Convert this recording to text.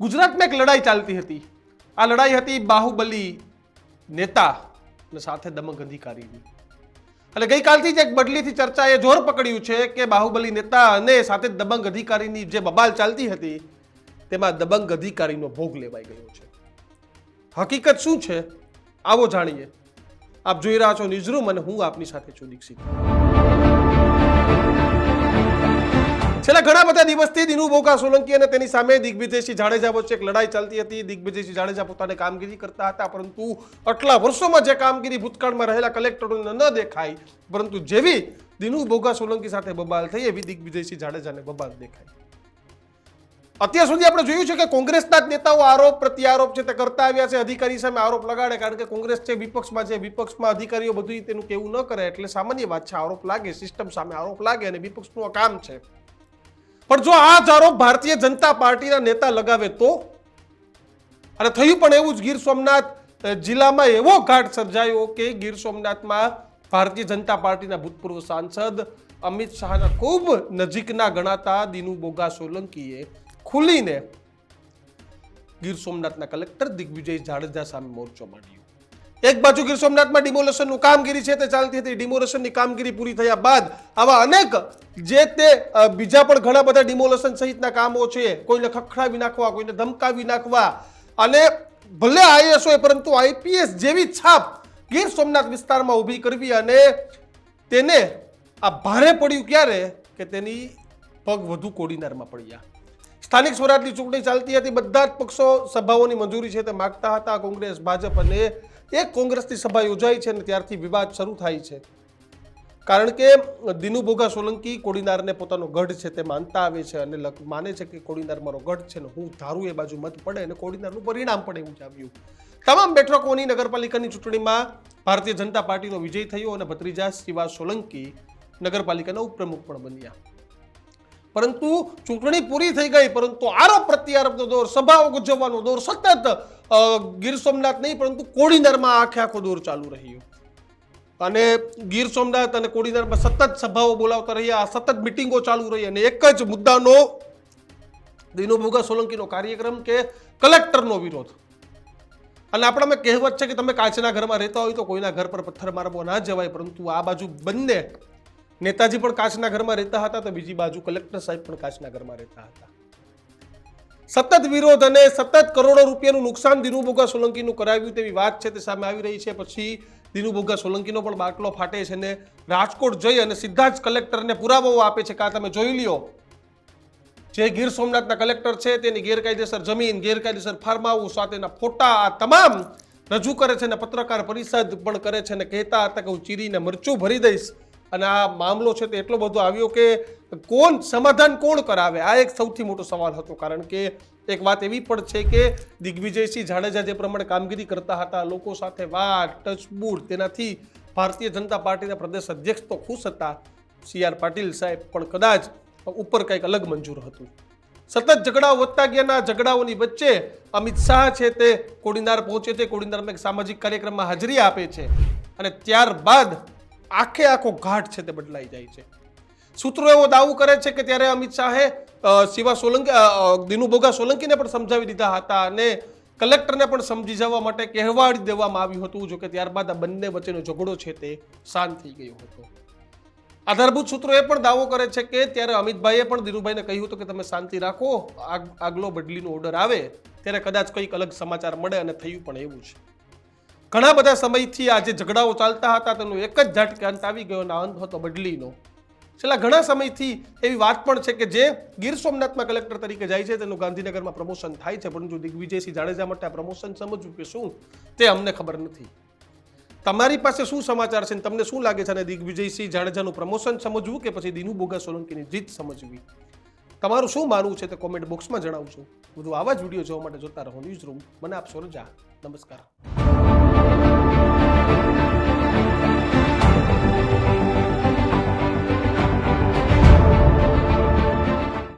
ગુજરાતમાં એક લડાઈ ચાલતી હતી. આ લડાઈ હતી બાહુબલી નેતા અને સાથે દમંગ અધિકારીની. એટલે ગઈકાલથી જ એક બદલીથી ચર્ચાએ જોર પકડ્યું છે કે બાહુબલી નેતા અને સાથે દબંગ અધિકારીની જે બબાલ ચાલતી હતી, તેમાં દબંગ અધિકારીનો ભોગ લેવાઈ ગયો છે. હકીકત શું છે? આવો જાણીએ. આપ જોઈ રહ્યા છો ન્યૂઝરૂમ અને હું આપની સાથે છું દીક્ષિત. છેલ્લા ઘણા બધા દિવસથી દિનુ બોકા સોલંકી અને તેની સામે દિગ્વિજયસિંહ જાડેજા વચ્ચે એક લડાઈ ચાલતી હતી. દિગ્વિજયસિંહ જાડેજા પોતાની કામગીરી કરતા હતા, પરંતુ આટલા વર્ષોમાં જે કામગીરી ભૂતકાળમાં રહેલા કલેક્ટરોને ન દેખાય પરંતુ જેવી દિનુ બોગા સોલંકી સાથે બબાલ થઈ, એવી દિગ્વિજયસિંહ જાડેજાને બબાલ દેખાય અત્યાર સુધી આપણે જોયું છે કે કોંગ્રેસના જ નેતાઓ આરોપ પ્રત્યારોપ છે તે કરતા આવ્યા છે, અધિકારી સામે આરોપ લગાડે, કારણ કે કોંગ્રેસ છે, વિપક્ષમાં છે, વિપક્ષમાં અધિકારીઓ બધું તેનું કેવું ન કરે, એટલે સામાન્ય વાત છે, આરોપ લાગે, સિસ્ટમ સામે આરોપ લાગે અને વિપક્ષનું આ કામ છે. પણ જો આ આરોપ ભારતીય જનતા પાર્ટીના નેતા લગાવે તો? અને થયું પણ એવું જ ગીર સોમનાથ જિલ્લામાં એવો ઘાટ સર્જાયો કે ગીર સોમનાથમાં ભારતીય જનતા પાર્ટીના ભૂતપૂર્વ સાંસદ અમિત શાહના ખૂબ નજીકના ગણાતા દિનુ બોગા સોલંકીએ ખુલીને ગીર સોમનાથના કલેક્ટર દિગ્વિજય જાડેજા સામે મોરચો માંડ્યો. એક બાજુ ગીર સોમનાથમાં ડિમોલેશનનું કામગીરી છે તે ચાલતી હતી. ડિમોલેશનની કામગીરી પૂરી થયા બાદ આવા અનેક જે તે બીજા પણ ઘણા બધા ડિમોલેશન સહિતના કામો છે, કોઈને ખખડાવી નાખવા, કોઈને ધમકાવી નાખવા અને ભલે આઈએસ હોય પરંતુ આઈપીએસ જેવી છાપ ગીર સોમનાથ વિસ્તારમાં ઊભી કરવી અને તેને આ ભારે પડ્યું ક્યારે? કે તેની પગ વધુ કોડીનારમાં પડ્યા. સ્થાનિક સ્વરાજની ચૂંટણી ચાલતી હતી. બધા જ પક્ષો સભાઓની મંજૂરી છે તે માગતા હતા. કોંગ્રેસ, ભાજપ અને એક કોંગ્રેસની સભા યોજાઈ છે અને ત્યારથી વિવાદ શરૂ થાય છે. કારણ કે દિનુ બોગા સોલંકી કોડીનારને પોતાનો ગઢ છે તે માનતા આવે છે અને માને છે કે કોડીનાર મારો ગઢ છે ને હું ધારું એ બાજુ મત પડે અને કોડીનારનું પરિણામ પણ એવું જ આવ્યું. તમામ બેઠકોની નગરપાલિકાની ચૂંટણીમાં ભારતીય જનતા પાર્ટીનો વિજય થયો અને ભત્રીજા શિવા સોલંકી નગરપાલિકાના ઉપપ્રમુખ પણ બન્યા. પરંતુ ચૂંટણી પૂરી થઈ ગઈ, પરંતુ આરોપ પ્રત્યારોપનો દોર, સભાઓ ગુજવવાનો દોર સતત ગીર સોમનાથ નહીં, પરંતુ કોડીનારમાં આખે આખો દોર ચાલુ રહ્યો. અને ગીર સોમનાથ અને કોડીનારમાં સતત સભાઓ બોલાવતા રહ્યા સતત મિટિંગો ચાલુ રહી અને એક જ મુદ્દાનો દિનુભોગા સોલંકીનો કાર્યક્રમ કે કલેક્ટરનો વિરોધ. અને આપણામાં કહેવત છે કે તમે કાચના ઘરમાં રહેતા હોય તો કોઈના ઘર પર પથ્થર મારવો ના જવાય, પરંતુ આ બાજુ બંને નેતાજી પણ કાચના ઘરમાં રહેતા હતા તો બીજી બાજુ કલેક્ટર સાહેબ પણ કાચના ઘરમાં રહેતા હતા. સતત વિરોધ અને સતત કરોડો રૂપિયાનું નુકસાન દિનુભોગા સોલંકીનું કરાવ્યું તેવી વાત છે તે સામે આવી રહી છે. પછી દિનુભોગા સોલંકીનો પણ બાટલો ફાટે છે ને રાજકોટ જઈ અને સીધા જ કલેક્ટરને પુરાવાઓ આપે છે કે તમે જોઈ લ્યો. જે ગીર સોમનાથના કલેક્ટર છે તેની ગેરકાયદેસર જમીન, ગેરકાયદેસર ફાર્મ સાથેના ફોટા આ તમામ રજૂ કરે છે અને પત્રકાર પરિષદ પણ કરે છે અને કહેતા હતા કે હું ચીરીને મરચું ભરી દઈશ. અને આ મામલો છે તે એટલો બધો આવ્યો કે કોણ સમાધાન કોણ કરાવે? આ એક સૌથી મોટો સવાલ હતો, કારણ કે એક વાત એવી પણ છે કે દિગ્વિજયસિંહ જાડેજા જે પ્રમાણે કામગીરી કરતા હતા, લોકો સાથે વાત, ટચબૂટ, તેનાથી ભારતીય જનતા પાર્ટીના પ્રદેશ અધ્યક્ષ તો ખુશ હતા. સી આર પાટીલ સાહેબ પણ કદાચ ઉપર કંઈક અલગ મંજૂર હતું. સતત ઝઘડાઓ વધતા ગયાના ઝઘડાઓની વચ્ચે અમિત શાહ છે તે કોડીનાર પહોંચે છે કોડીનારમાં એક સામાજિક કાર્યક્રમમાં હાજરી આપે છે. અને ત્યારબાદ આખે આખો ઘાટ છે તે બદલાઈ જાય છે. સૂત્રો એવો દાવો કરે છે કે ત્યારે અમિત શાહે શિવા સોલંકી દિનુભોગા સોલંકીને પણ સમજાવી દીધા હતા અને કલેક્ટરને પણ સમજી જવા માટે કહેવાડી દેવામાં આવ્યું હતું જો કે ત્યારબાદ આ બંને વચ્ચેનો ઝઘડો છે તે શાંત થઈ ગયો હતો. આધારભૂત સૂત્રો એ પણ દાવો કરે છે કે ત્યારે અમિતભાઈએ પણ ધીરુભાઈને કહ્યું હતું કે તમે શાંતિ રાખો આગ- આગલો બદલીનો ઓર્ડર આવે, ત્યારે કદાચ કંઈક અલગ સમાચાર મળે અને થયું પણ એવું છે. ઘણા બધા સમયથી આ જે ઝઘડાઓ ચાલતા હતા, તેનો એક જ ઝટકે અંત આવી ગયો અને અંત હતો બદલીનો. છેલ્લા ઘણા સમયથી એવી વાત પણ છે કે જે ગીર સોમનાથમાં કલેક્ટર તરીકે જાય છે, તેનું ગાંધીનગરમાં પ્રમોશન થાય છે, પરંતુ દિગ્વિજયસિંહ જાડેજા માટે આ પ્રમોશન સમજવું કે શું તે અમને ખબર નથી. તમારી પાસે શું સમાચાર છે તમને શું લાગે છે? અને દિગ્વિજયસિંહ જાડેજાનું પ્રમોશન સમજવું કે પછી દિનુ બોગા સોલંકીની જીત સમજવી? તમારું શું માનવું છે તે કોમેન્ટ બોક્સમાં જણાવજો. બધું આવા જ વીડિયો જોવા માટે જોતા રહો ન્યૂઝ રૂમ. મને આપશો રજા નમસ્કાર.